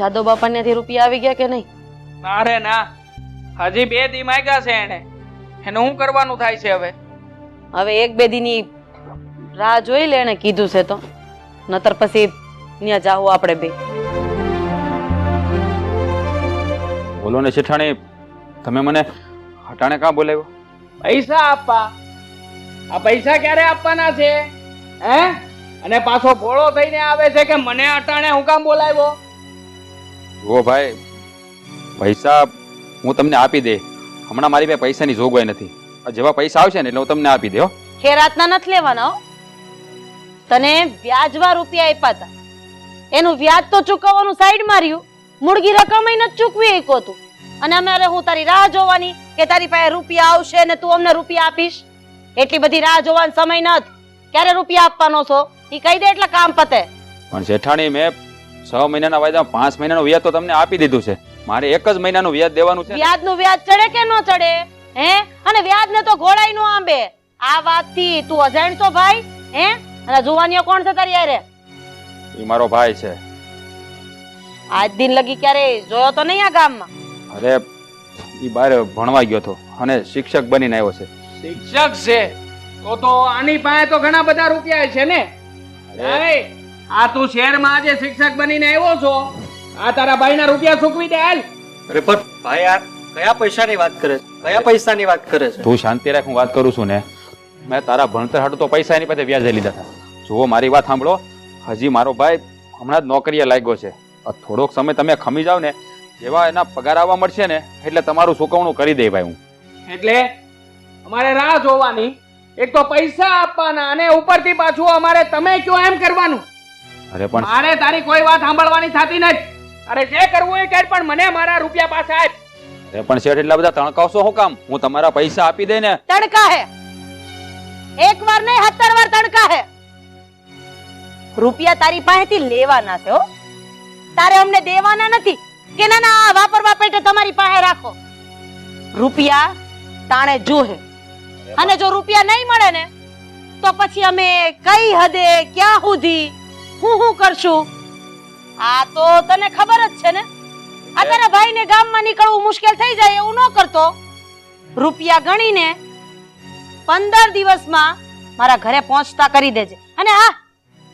જાદવ બાપા ત્યાંથી રૂપિયા આવી ગયા કે નહીં? ના રે ના. હજી બે દી માંગ્યા છે એને એનું શું કરવાનું થાય છે હવે? હવે એક બે દીની રાહ જોઈ લે એને કીધું છે તો. નતર પછી ત્યાં જાવું આપણે બે. બોલો ને શેઠાણી તમે મને હટાણે કાં બોલાવ્યો? પૈસા આપવા. આ પૈસા ક્યારે આપવાના છે? હે? અને પાછો ભોળો થઈને આવે છે કે મને અટાણે હું કામ બોલાવ્યો? જુઓ ભાઈ પૈસા હું તમને આપી દે. હમણાં મારી પાસે પૈસાની જોગવાઈ નથી. જેવા પૈસા આવશે ને એટલે હું તમને આપી દે હો. ખેરાતના નથી લેવાના હો. તને વ્યાજવા રૂપિયા આપ્યા હતા. એનું વ્યાજ તો ચૂકવવાનું સાઈડ માર્યું મૂળગી રકમ નથી ચૂકવી એકો તું. અને અમારે હું તારી રાહ જોવાની કે તારી પાસે રૂપિયા આવશે ને તું અમને રૂપિયા આપીશ? એટલી બધી રાહ જોવાનો સમય નથી. ક્યારે રૂપિયા આપવાનો છો? એ કહી દે એટલે કામ પતે. પણ જેઠાણી મેં છ મહિનાના વાયદામાં પાંચ મહિનાનું વ્યાજ તો તમને આપી દીધું છે. મારે એક જ મહિનાનું વ્યાજ દેવાનું છે. ને. વ્યાજનું વ્યાજ ચડે કે ન ચડે? હે? અને વ્યાજને તો ઘોડાઈ નો આંબે. આ વાતથી તું અજાણ છો ભાઈ? હે? અને જુવાનીઓ કોણ છે તારી યારે એ મારો ભાઈ છે. આજ દિન લગી ક્યારે જોયો તો નહીં આ ગામમાં? અરે એ બહાર ભણવા ગયો હતો અને શિક્ષક બનીને આવ્યો છે. શિક્ષક છે? તો તો આની પાસે તો ઘણા બધા રૂપિયા છે ને? અરે આ તું શહેરમાં આજે શિક્ષક બનીને આવ્યો છો? આ તારા ભાઈના રૂપિયા ચૂકવી દે હાલ. અરે પણ ભાઈ આ કયા પૈસાની વાત કરે છે? કયા પૈસાની વાત કરે છે? તું શાંતિ રાખ હું વાત કરું છું ને. મેં તારા ભણતર હાટું તો પૈસા એની પાસે વ્યાજે લીધા હતા. જુઓ મારી વાત સાંભળો. હજી મારો ભાઈ હમણાં જ નોકરીએ લાગ્યો છે. થોડોક સમય તમે ખમી જાવ ને જેવા એના પગાર આવવા મળશે ને એટલે તમારું ચૂકવણું કરી દે ભાઈ હું. એટલે અમારે રાહ જોવાની. એક તો પૈસા આપવાના અને ઉપરથી પાછું અમારે તમે કયો એમ કરવાનું? અરે પણ મારે તારી કોઈ વાત સાંભળવાની થતી નથી. અરે જે કરવું એ કર પણ મને મારા રૂપિયા પાછા આપ. અરે પણ શેઠ એટલા બધા તણકાવશો શું કામ? હું તમારા પૈસા આપી દે ને તડકા હે. એક વાર નહીં સત્તર વાર તડકા હે. રૂપિયા તારી પાસેથી લેવાના છે હો. તારે અમને દેવાના નથી. કે ના ના આ વાપરવા પેટે તમારી પાસે રાખો. રૂપિયા તાણે જોહે. અને જો રૂપિયા નહીં મળે ને તો પછી અમે કઈ હદે ક્યાં સુધી હું હું કરશું? આ તો તને ખબર જ છે ને? આ ભાઈને ગામમાં નીકળવું મુશ્કેલ થઈ જાય એવું ન કરતો. રૂપિયા ગણીને પંદર દિવસમાં મારા ઘરે પહોંચતા કરી દેજે. અને હા,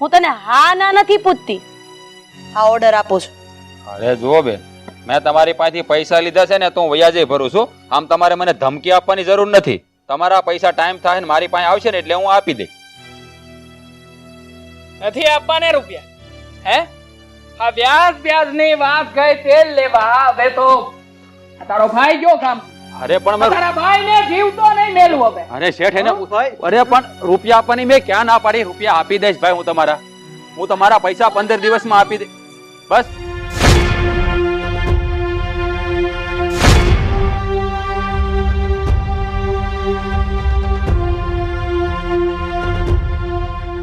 હું તને હા ના નથી પૂછતી. આ ઓર્ડર આપું છું. અરે જુઓ બેન, મેં તમારી પાસેથી પૈસા લીધા છે ને તો હું વ્યાજે ભરું છું. આમ તમારે મને ધમકી આપવાની જરૂર નથી. તમારા પૈસા ટાઈમ થાય ને મારી પાસે આવશે ને એટલે હું આપી દઈ નથી આપવાને રૂપિયા. હે? આ વ્યાજ વ્યાજની વાત ગઈ તેલ લેવા. હવે તો તારો ભાઈ ગયો કામ. અરે પણ મેં તારા ભાઈ ને જીવતો નહીં મેલું હવે. અરે શેઠ એને અરે પણ રૂપિયા આપવાની મેં ક્યાં ના પાડી? રૂપિયા આપી દઈશ ભાઈ હું તમારા હું તમારા પૈસા પંદર દિવસમાં આપી દે બસ.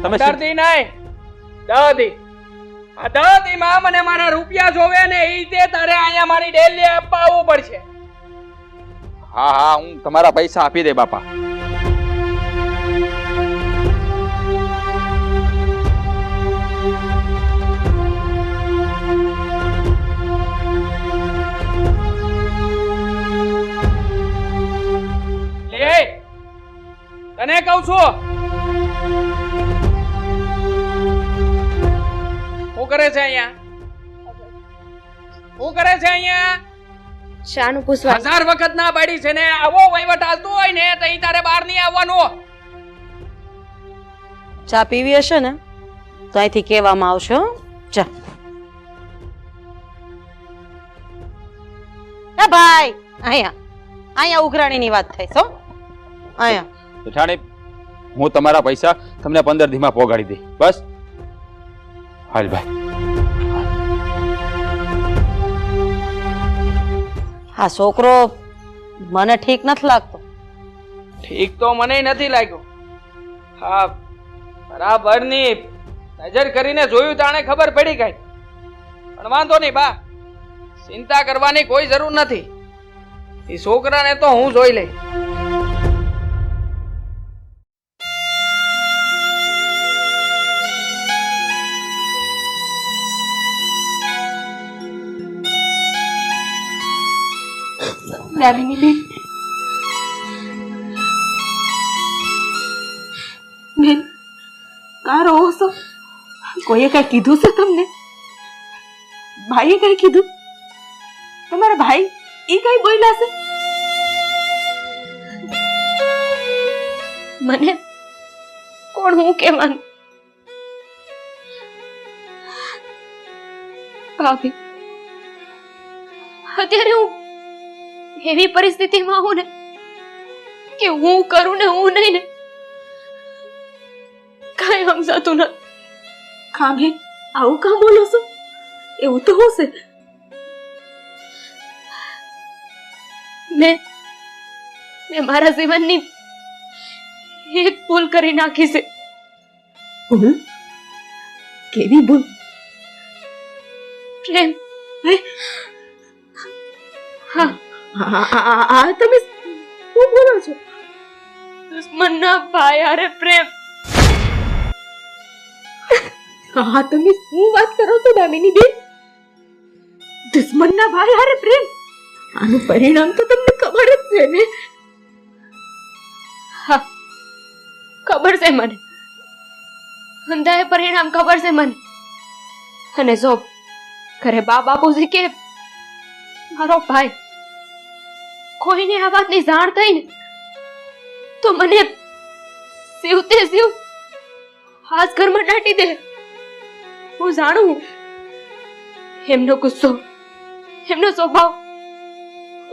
તમે ડરતી નહીં. દાદી. આ દાદી માં મને મારા રૂપિયા જોવે ને એ તે તારે અહીંયા મારી ડેલી અપાવવું પડશે. હા હા હું તમારા પૈસા આપી દે બાપા. તને કહું છું કરે છે અહીંયા? શું કરે છે અહીંયા? શાનું પૂછવા હજાર વખત ના પાડી છે ને આવો વહીવટ હાલતો હોય ને તો અહીં તારે બહાર નહીં આવવાનું. ચા પીવી હશે ને તો અહીંથી કહેવામાં આવશે ચા એ ભાઈ અહીંયા અહીંયા ઉઘરાણીની વાત થઈ છો અહીંયા. જેઠાણી હું તમારા પૈસા તમને પંદર દીમાં પોગાડી દઈ બસ. હાલ ભાઈ. આ છોકરો મને ઠીક નથી લાગતો. ઠીક તો મને નથી લાગ્યું. હા બરાબરની નજર કરીને જોયું તાણે ખબર પડી ગઈ પણ વાંધો નહીં, બા. ચિંતા કરવાની કોઈ જરૂર નથી. એ છોકરાને તો હું જોઈ લઈ તમારા ભાઈ એ કઈ બોલ્યા છે? મને કોણ હું કે ભાભી અત્યારે હું એવી પરિસ્થિતિમાં હું ને કે હું કરું ને હું નહીં ને. કાંઈ સમજાતું ન કામે આવું કામ બોલો છો? એવું તો હશે. મેં મેં મારા જીવનની એક ભૂલ કરી નાખી છે. ભૂલ? કેવી ભૂલ? પ્રેમ. હા. આ તમે શું બોલો છો? દુશ્મનના ભાઈ અરે પ્રેમ. હા તમે શું વાત કરો છો દામિની બેન દુશ્મનના ભાઈ હારે પ્રેમ. આનું પરિણામ તો તમને ખબર જ છે ને. હા ખબર છે મને. અંધાએ પરિણામ ખબર છે મને. અને જો ઘરે બા બાપુજી કે મારો ભાઈ કોઈને આ વાતની જાણ થઈ તો મને સીવતે સીવ, હાથ ઘરમાં દાટી દે. હું જાણું એમનો ગુસ્સો, એમનો સ્વભાવ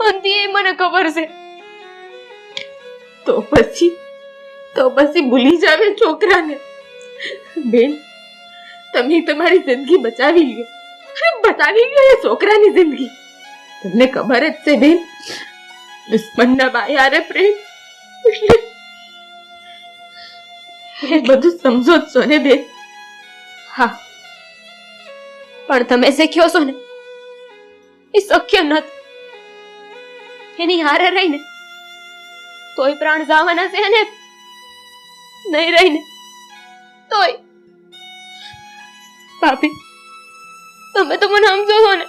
અંતે મને ખબર છે. તો પછી તો પછી ભૂલી જાવે છોકરાને. બેન, તમે તમારી જિંદગી બચાવી લ્યો. બતાવી લ્યો એ છોકરાની જિંદગી. તમને ખબર જ છે બેન દુશ્મનના બાયારે પ્રેમ એટલે એ બધું સમજો જ છો ને બેન હા પણ તમે જે કહો છો ને એ શક્ય નથી એની હારે રહીને તોય પ્રાણ જવાના છે અને નહીં રહીને તોય ભાભી તમે તો મને સમજો છો ને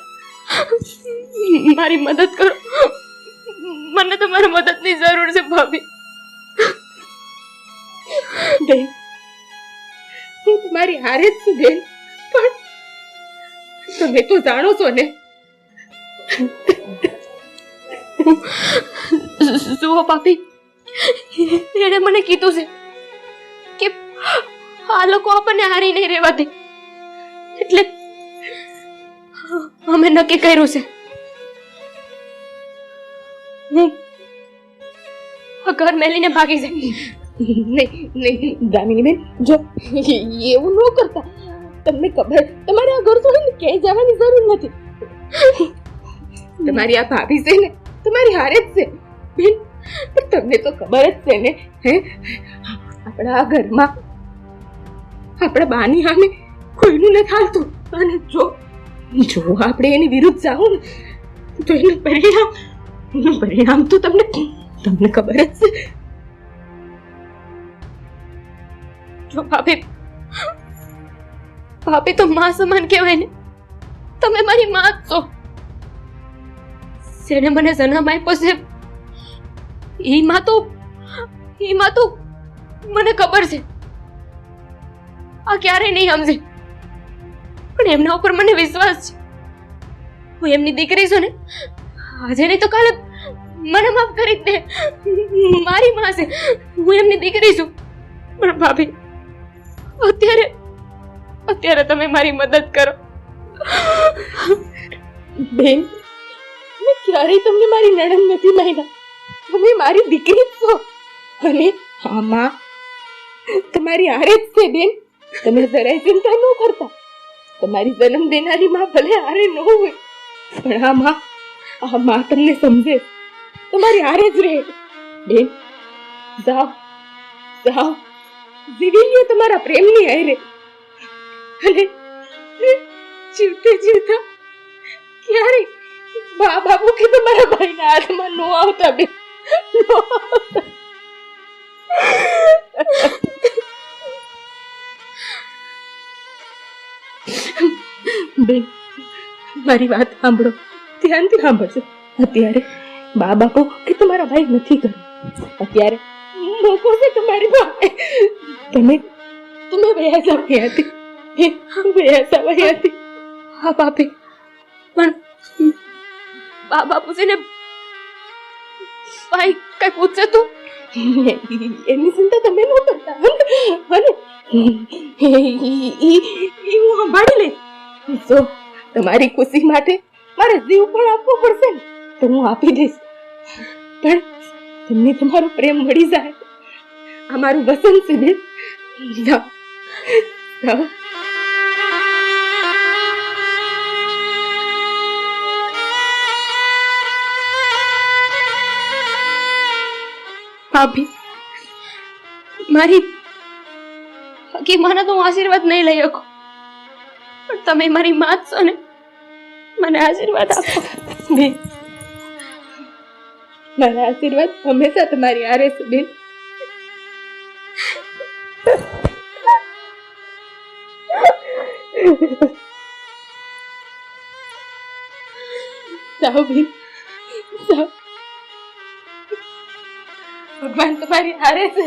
મારી મદદ કરો મને તમારી મદદની જરૂર છે, ભાભી. બેન, હું તમારી હારે જ છું, બેન. પણ તમે તો જાણો છો ને. જુઓ પાપી એણે મને કીધું છે કે આ લોકો આપણને હારી નહીં રહેવા દે. એટલે અમે નક્કી કર્યું છે હું આ ઘર મેલીને ભાગી જાય નહીં નહીં દામિની બેન જો, એવું ન કરતા. તમને ખબર, તમારે આ ઘર છોડીને ક્યાંય જવાની જરૂર નથી. તમારી આ ભાભી છે ને, તમારી હારે જ છે. બેન પણ તમને તો ખબર જ છે ને, હે? આપણા આ ઘરમાં, આપણા બાની સામે કોઈનું ન થાલતું. અને જો જો આપણે એની વિરુદ્ધ જાઉં તો એનું પરિણામ એનું પરિણામ તો તમને તમને ખબર જ છે. જો ભાભી ભાભી તો માં સમાન કહેવાય ને, તમે મારી માં જ છો. જેને મને જન્મ આપ્યો છે એ માં તો એ માં તો મને ખબર છે. આ ક્યારેય નહીં સમજે. પણ એમના ઉપર મને વિશ્વાસ છે. હું એમની દીકરી છું ને, આજે નહીં તો કાલે મને માફ કરી દે. મારી માં છે. હું એમની દીકરી છું. પણ ભાભી, અત્યારે અત્યારે તમે મારી મદદ કરો. બેન, મેં ક્યારેય તમને મારી નણંદ નથી માન્યા તમે મારી દીકરી છો. અને આમાં તમારી હારે જ છે, બેન. તમે જરાય ચિંતા ન કરતા. તમારી જન્મ દેનારી માં ભલે હારે ન હોય. પણ આ માં આ માં તમને સમજે. તમારી હારે જ રહે. બેન જાઓ જાઓ. જીવી તમારા પ્રેમની હારે. અને જીવતે જીવતા ક્યારે બા બાપુ કે તમારા ભાઈના હાથમાં નો આવતા બે? બેન મારી વાત સાંભળો. ધ્યાનથી સાંભળજો. અત્યારે બા કહો કે તમારા ભાઈ નથી કર્યું અત્યારે મોકો છે તમારી પાસે. તમે તમે વયા જાવ હતી વયા જાવ હતી. હા બાપે પણ બા બાપુ ભાઈ કઈ પૂછે તું? એની ચિંતા તમે ન કરતા. અને હું સંભાળી લઈશ. જો, તમારી ખુશી માટે મારે જીવ પણ આપવો પડશે ને. તો હું આપી દઈશ. પણ તમને તમારો પ્રેમ મળી જાય. આ વસન જાઓ. ભાભી, મારી હકી માના તો હું આશીર્વાદ નહીં લઈ શકું. પણ તમે મારી માં છો ને, મને આશીર્વાદ આપો. મારા આશીર્વાદ હંમેશા તમારી આરે બેન. જાઓ બેન. ભગવાન તમારી હારે છે.